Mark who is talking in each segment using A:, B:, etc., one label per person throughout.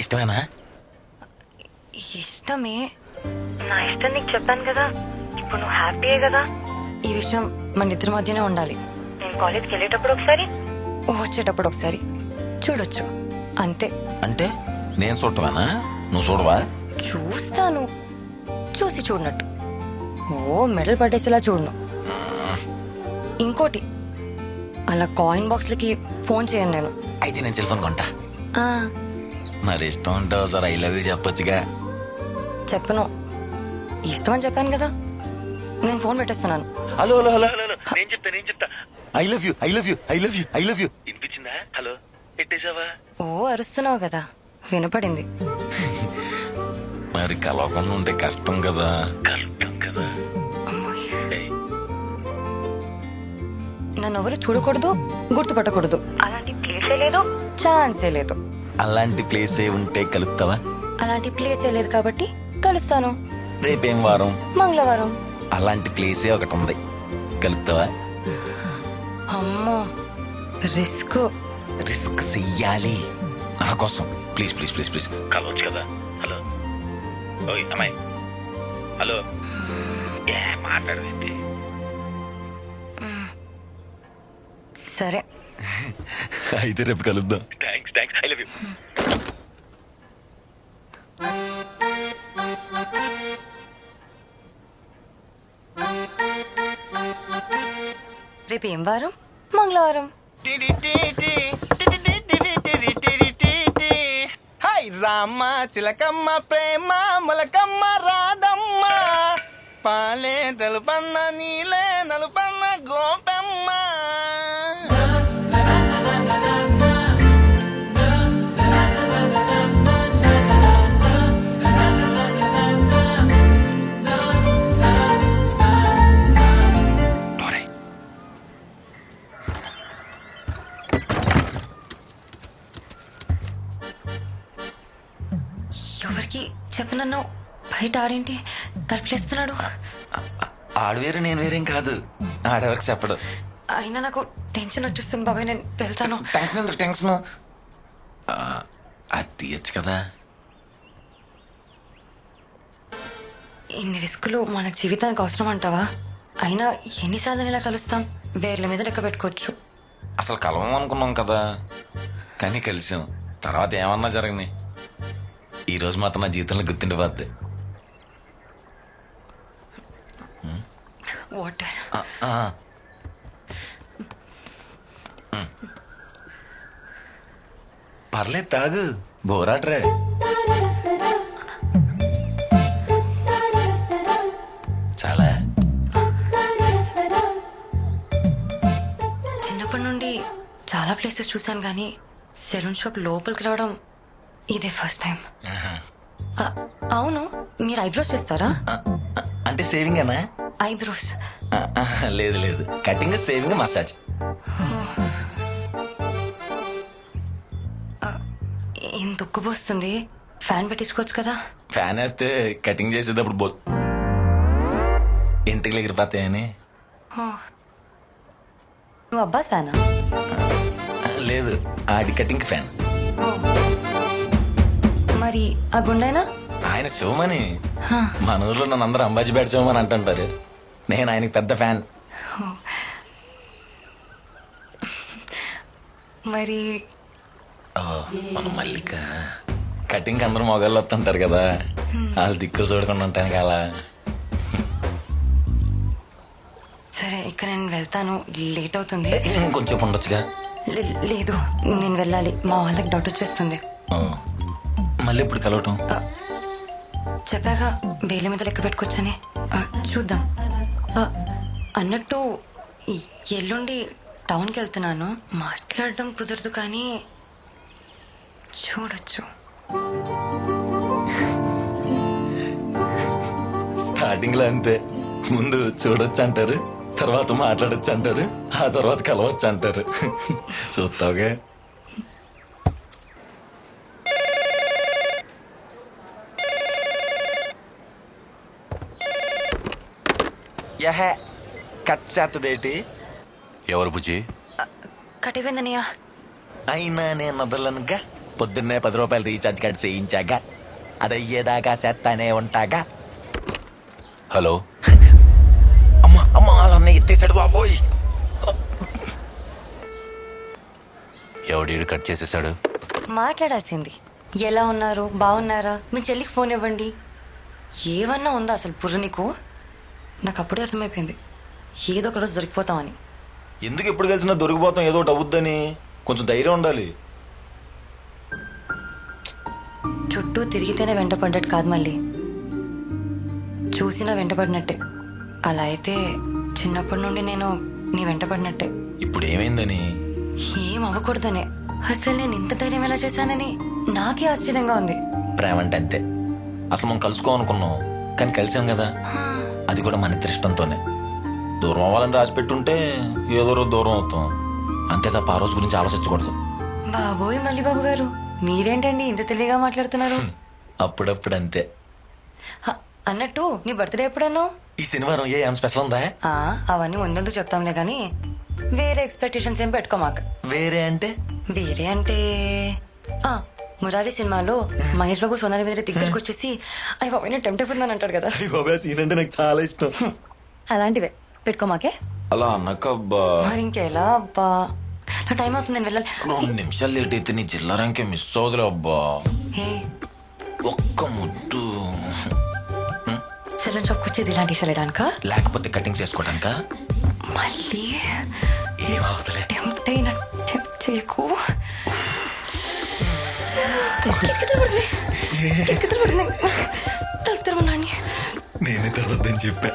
A: ఇష్టమేనా?
B: ఇష్టమే.
C: నా ఇష్టం నీకు చెప్పాను కదా. ఇప్పుడు నువ్వు హ్యాపీయే కదా.
B: ఈ విషయం మన ఇద్దరి మధ్యనే ఉండాలి.
C: నేను కాలేజ్కి వెళ్ళేటప్పుడు ఒకసారి?
B: వచ్చేటప్పుడు ఒకసారి. చూడొచ్చు. అంతే.
A: అంటే నేను చూడటమేనా? నువ్వు చూడవా?
B: చూస్తాను. చూసి చూడనట్టు. ఓ మెడల్ పట్టేసేలా చూడను. ఇంకోటి అలా కాయిన్ బాక్స్లకి ఫోన్ చేయను నేను.
A: అయితే నేను సెల్ ఫోన్ కొంటా.
B: ఆ,
A: మరి ఇష్టం ఉంటావు సార్? ఐ లవ్ యూ చెప్పొచ్చుగా.
B: చెప్పను. ఇష్టం అని చెప్పాను కదా. నేను ఫోన్ పెట్టేస్తున్నాను.
A: హలో హలో హలో హలో నేను చెప్తా నేను చెప్తా. I love you I love you I love you I love you వినిపించిందా? హలో పెట్టేశావా?
B: ఓ అరుస్తున్నావు కదా. వినపడింది.
A: మరి కలవకుండా ఉంటే కష్టం కదా. కష్టం కదా.
B: నన్ను ఎవరు చూడకూడదు గుర్తుపట్టకూడదు.
C: అలాంటి ప్లేసే లేదు.
B: ఛాన్సే లేదు.
A: అలాంటి ప్లేస్ ఏ ఉంటే కలుస్తావా?
B: అలాంటి ప్లేసే లేదు కాబట్టి కలుస్తాను.
A: రేపేం వారం?
B: మంగళవారం.
A: అలాంటి ప్లేసే ఒకటి ఉంది కలుస్తావా?
B: అమ్మో రిస్క్
A: రిస్క్ చెయ్యాలి. నా కోసం. ప్లీజ్ ప్లీజ్ ప్లీజ్ ప్లీజ్ కలవచ్చు కదా. హలో ఓయ్ అమ్మాయి. హలో ఏ మాట్లాడవేంటి?
B: సరే.
A: అయితే రేపు కలుద్దాం. Thanks thanks I love you
B: రేపు ఏం వారం? మంగళవారం.
D: హాయ్ రామ చిలకమ్మ ప్రేమ మొలకమ్మ రాధమ్మ. పాలే తెలుపన్న నీలే నలుపన్న గోపెమ్మ
B: ఎవరికి చెప్పనన్నావు బయట ఆడేంటి తలుపులేస్తున్నాడు?
A: ఆడు వేరు నేను వేరేం కాదు. ఆడెవరికి చెప్పడు.
B: అయినా నాకు టెన్షన్ వచ్చేస్తుంది బాబాయ్ నేను వెళ్తాను.
A: టెన్షన్ ఎందుకు టెన్షన్ అది తీయచ్చు కదా.
B: ఇన్ని రిస్కులు మన జీవితానికి అవసరం అంటావా? అయినా ఎన్నిసార్లు ఇలా కలుస్తాం? వేర్ల మీద లెక్క పెట్టుకోవచ్చు.
A: అసలు కలవం అనుకున్నాం కదా. కానీ కలిసాం. తర్వాత ఏమన్నా జరగని ఈ రోజు మాత్రం నా జీవితంలో గుర్తుండిపోద్ది.
B: వాటర్
A: ఆ. ఉమ్. పర్లేదు తాగు. బోరాట్రే. చాలా.
B: చిన్నప్పటి నుండి చాలా ప్లేసెస్ చూశాను కానీ సెలూన్ షాప్ లోపలికి రావడం ఇదే ఫస్ట్ టైం. అవును మీరు ఐబ్రోస్ చేస్తారా?
A: అంటే సేవింగ్ అనా
B: ఐబ్రోస్.
A: లేదు లేదు. కటింగ్ సేవింగ్ మసాజ్
B: ఏం దుక్కుపోస్తుంది ఫ్యాన్ పెట్టించుకోవచ్చు కదా.
A: ఫ్యాన్ అయితే కటింగ్ చేసేటప్పుడు బో ఇంటికి ఎగిరిపోతాయని.
B: నువ్వు అబ్బాస్ ఫ్యానా?
A: లేదు. ఆడి కటింగ్ ఫ్యాన్
B: ఓ. మరి ఆ గుండైనా?
A: ఆయన శివమని. మన ఊర్లో నన్ను అందరూ అంబాజీ బ్యాట్ శివమని అంటుంటారు. నేను ఆయనకి పెద్ద ఫ్యాన్.
B: మరి
A: మన మల్లిక. కటింగ్ అందరూ మొగాళ్ళు వస్తుంటారు కదా. వాళ్ళు దిక్కులు చూడకుండా ఉంటాను అలా.
B: సరే ఇక నేను వెళ్తాను. లేట్ అవుతుంది.
A: ఇంకొంచెం ఉండొచ్చుగా.
B: లేదు నేను వెళ్ళాలి. మా వాళ్ళకి డౌట్ వచ్చేస్తుంది.
A: మళ్ళీ ఇప్పుడు కలవటం?
B: చెప్పాక వేల మీద లెక్క పెట్టుకోవచ్చని చూద్దాం. అన్నట్టు ఎల్లుండి టౌన్కి వెళ్తున్నాను. మాట్లాడడం కుదరదు కానీ చూడొచ్చు.
A: స్టార్టింగ్లో అంతే. ముందు చూడొచ్చు అంటారు తర్వాత మాట్లాడొచ్చు అంటారు ఆ తర్వాత కలవచ్చు అంటారు చూస్తావుగా? యహే కట్ చేస్తదేటి
E: ఎవరు బుజ్జి?
B: కటిపోయిందనియా
A: అయినా నేను వదలనుగా పొద్దున్నే పది రూపాయలు రీఛార్జ్ కార్డ్ చేయించాగా అది అయ్యేదాకా చేస్తానే ఉంటాగా.
E: హలో?
A: అమ్మ అమ్మ అన్నయ్య ఎత్తేసాడు బాబోయ్.
E: ఎవడీడు కట్ చేసేసాడు
B: మాట్లాడాల్సింది. ఎలా ఉన్నారు? బాగున్నారా? మీ చెల్లికి ఫోన్ ఇవ్వండి. ఏమన్నా ఉందా అసలు బుర్ర నీకు? నాకు అప్పుడే అర్థమైపోయింది. ఏదో ఒక రోజు దొరికిపోతామని.
A: ఎందుకు ఎప్పుడు కలిసినా దొరికిపోతాం ఏదో ఒకటి అవుద్దని? కొంచెం ధైర్యం ఉండాలి.
B: చుట్టూ తిరిగితేనే వెంటపడ్డట్టు కాదు మళ్ళీ. చూసినా వెంటపడినట్టే. అలా అయితే చిన్నప్పటి నుండి నేను నీ వెంటపడినట్టే.
A: ఇప్పుడు ఏమైందని?
B: ఏం అవ్వకూడదనే. అసలు నేను ఇంత ధైర్యం ఎలా చేశానని నాకే ఆశ్చర్యంగా ఉంది.
A: ప్రేమ అంటే అంతే. అసలు మనం కలుసుకోవాలనుకున్నాం కానీ కలిసాం కదా. అది కూడా మన ఇష్టంతోనే దూరం అవ్వాలని రాసి పెట్టుంటే ఏదో రోజు దూరం అవుతాం. అంతే తప్ప ఆ రోజు గురించి ఆలోచించకూడదు.
B: బాబోయ్ మళ్ళీ బాబు గారు మీరేంటండి ఇంత తెలివిగా మాట్లాడుతున్నారు?
A: అప్పుడప్పుడు అంతే.
B: అన్నట్టు నీ బర్త్డే ఎప్పుడన్నావు?
A: ఈ శనివారం ఏ ఏం స్పెషల్ ఉందా?
B: అవన్నీ ముందెందుకు చెప్తాంలే కానీ వేరే ఎక్స్పెక్టేషన్స్ ఏం పెట్టుకోమాక.
A: వేరే అంటే?
B: వేరే అంటే మురారి సినిమాలో మహేష్ బాబు సోనాలి మీద దగ్గరికి వచ్చేసి అయ్యి బాబు నేను టెంప్ట్ అయిపోతున్నాను అంటాడు కదా.
A: బాబా సీన్ అంటే నాకు చాలా ఇష్టం.
B: అలాంటివే. పెట్టుకోమాకే?
A: అలా అన్నకబ్బా
B: మరి ఇంకెలా అబ్బా? నా టైం అవుతుంది నేను వెళ్ళాలి.
A: రెండు నిమిషాలు లేట్ అయితే నీ జిల్లా ర్యాంకే మిస్ అవుదులే అబ్బా.
B: హే
A: ఒక్క ముద్దు.
B: సెలూన్ షాప్కి వచ్చేది ఇలాంటి వెళ్ళడానిక
A: లేకపోతే కటింగ్స్ చేసుకోవటానిక
B: మళ్ళీ?
A: ఏమవుతలే
B: టెంప్ట్ అయిన టెంప్ట్ చేయకు.
A: నేనే తర్వాతని చెప్పా.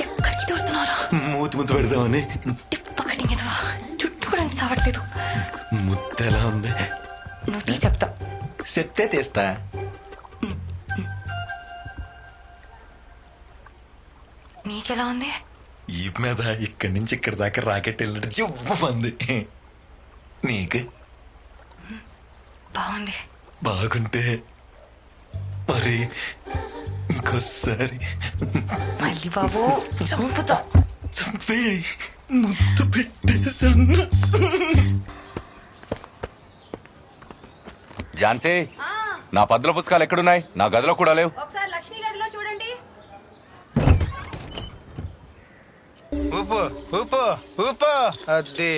B: ఎక్కడికి తోడుతున్నారా?
A: మూతి ముద్దు పెడదామని.
B: టిప్ప కటింగ్ ఎదవా చుట్టూ కూడా సావట్లేదు.
A: ముద్దు ఎలా ఉంది?
B: నువ్వు చెప్తా.
A: చెప్తే తీస్తా.
B: నీకెలా ఉంది?
A: ఈ మీద ఇక్కడి నుంచి ఇక్కడి దాకా రాకెట్ వెళ్ళినట్టు జివ్వమంది నీకు?
B: బాగుంది.
A: బాగుంటే మరి ఇంకోసారి
B: మళ్ళీ బాబు చంపుతా.
A: చంపే ముద్దు పెట్టేసన్నా
E: ఝాన్సీ నా పద్దుల పుస్తకాలు ఎక్కడున్నాయి? నా గదిలో కూడా లేవు.
F: ఒకసారి లక్ష్మి గదిలో చూడండి.
D: ఊపు ఊపు ఊపు అది.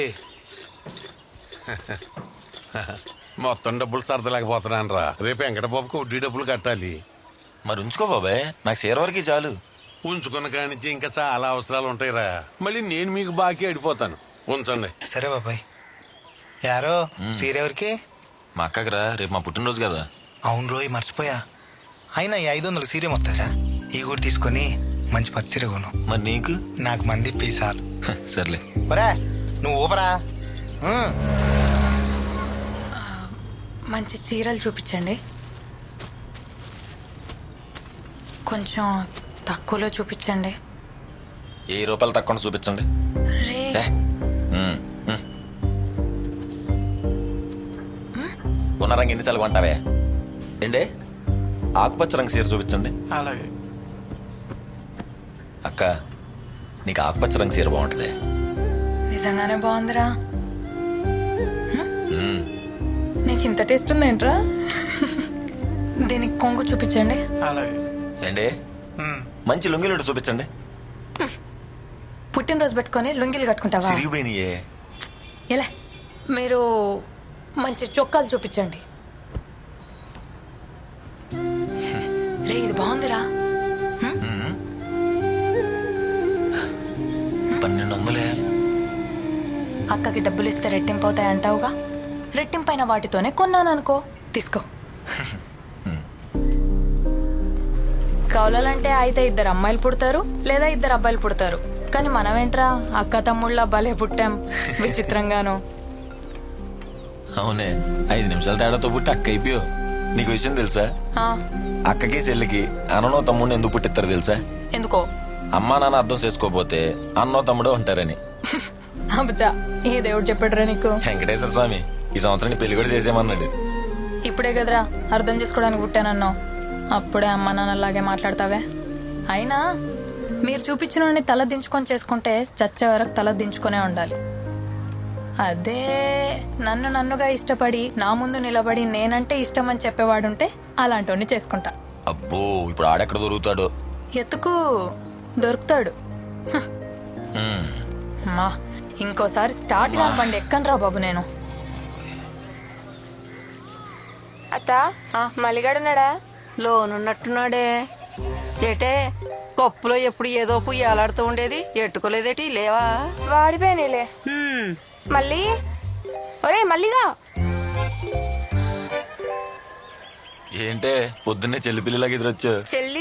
G: మొత్తం డబ్బులు సరదలేకపోతున్నాను రా రేపు వెంకటబాబుకి వడ్డీ డబ్బులు కట్టాలి.
A: మరి ఉంచుకో బాబాయ్ నాకు షేర్ వరకు చాలు.
G: ఉంచుకున్న కానించి ఇంకా చాలా అవసరాలు ఉంటాయిరా. మళ్ళీ నేను మీకు బాకీ అడిపోతాను ఉంచండి.
D: సరే బాబాయ్. యారో సీరెవరికి
A: మా అక్కకి రా రేపు మా పుట్టినరోజు కదా.
D: అవును రోయ్ మర్చిపోయా. అయినా ఈ ఐదు వందలు సీరే మొత్తారా ఈ కూడా తీసుకొని మంచి పచ్చి సీర కొను.
A: మరి నీకు?
D: నాకు మంది పీసాలు
A: సర్లే.
D: ఒరే నువ్వు ఊపరా.
F: మంచి చీరలు చూపించండి. కొంచెం తక్కువలో చూపించండి.
A: ఏ రూపాయలు తక్కువ చూపించండి.
F: రే.
A: ఏ? ఉమ్, ఉమ్. ఉన్న రంగు ఎన్నిసార్లు కొంటావే? ఏండే ఆకుపచ్చ రంగు చీర చూపించండి.
D: అలాగే.
A: అక్క నీకు ఆకుపచ్చ రంగు చీర బాగుంటుంది.
F: నిజంగానే బాగుందిరా.
A: ఉమ్.
F: నీకు ఇంత టేస్ట్ ఉందేంట్రా? దీనికి కొంగు చూపించండి.
D: అలాగే.
A: ఏండే మంచి లుంగిలుంటి చూపించండి.
F: పుట్టినరోజు పెట్టుకొని లుంగిలు కట్టుకుంటావా?
A: సిరిగిపోయినాయే.
F: ఎలా? మీరు మంచి చొక్కాలు చూపించండి. రే ఇది బాగుందిరా.
A: పన్నెండు వందలే
F: అక్కకి డబ్బులు ఇస్తే రెట్టింపు అవుతాయి అంటావుగా రెట్టింపైన వాటితోనే కొన్నాను అనుకో తీసుకో. కౌలలంటే అయితే ఇద్దరు అమ్మాయిలు పుడతారు లేదా ఇద్దరు అబ్బాయిలు పుడతారు. కానీ మనమేంట్రా? అక్క తమ్ముళ్ళ భలే పుట్టాం విచిత్రంగాను.
A: అవునే ఐదు నిమిషాల తేడాతో పుట్టి అక్క అయిపోయో నీకు విషయం తెలుసా? అక్కకి చెల్లికి అన్ననో తమ్ముడిని ఎందుకు పుట్టిస్తారు తెలుసా?
F: ఎందుకో?
A: అమ్మా నాన్న అర్థం చేసుకోకపోతే అన్నో తమ్ముడో ఉంటారని.
F: అబ్బా ఈ దేవుడు చెప్పాడురా నీకు.
A: వెంకటేశ్వర స్వామి ఈ సంవత్సరం నీ పెళ్ళి కూడా చేసేయమన్నాడు.
F: ఇప్పుడే కదరా అర్థం చేసుకోవడానికి పుట్టానన్నావు. అప్పుడే అమ్మ నాన్నలాగే మాట్లాడతావే? అయినా మీరు చూపించిన తల దించుకొని చేసుకుంటే చచ్చే వరకు తల దించుకునే ఉండాలి. అదే నన్ను నన్నుగా ఇష్టపడి నా ముందు నిలబడి నేనంటే ఇష్టం అని చెప్పేవాడుంటే అలాంటి చేసుకుంటా.
A: అబ్బో ఇప్పుడు ఆడెక్కడ దొరుకుతాడు?
F: ఎత్తుకు దొరుకుతాడు. మా ఇంకోసారి స్టార్ట్ కానివ్వండి ఎక్కనరా బాబు నేను.
H: అత్త మల్లిగాడున్నాడా?
I: లోనున్నట్టున్నాడే. ఏటే పప్పులో ఎప్పుడు ఏదో పుయ్యి అలాడుతూ ఉండేది. ఎట్టుకోలేదేటి లేవా?
H: వాడిపోయినాయిలే.
I: హ్మ్.
H: మళ్ళీ? ఒరే మల్లిగా!
A: ఏంటే పొద్దున్నే చెల్లి పిల్లలకి ఎదురొచ్చా
H: చెల్లి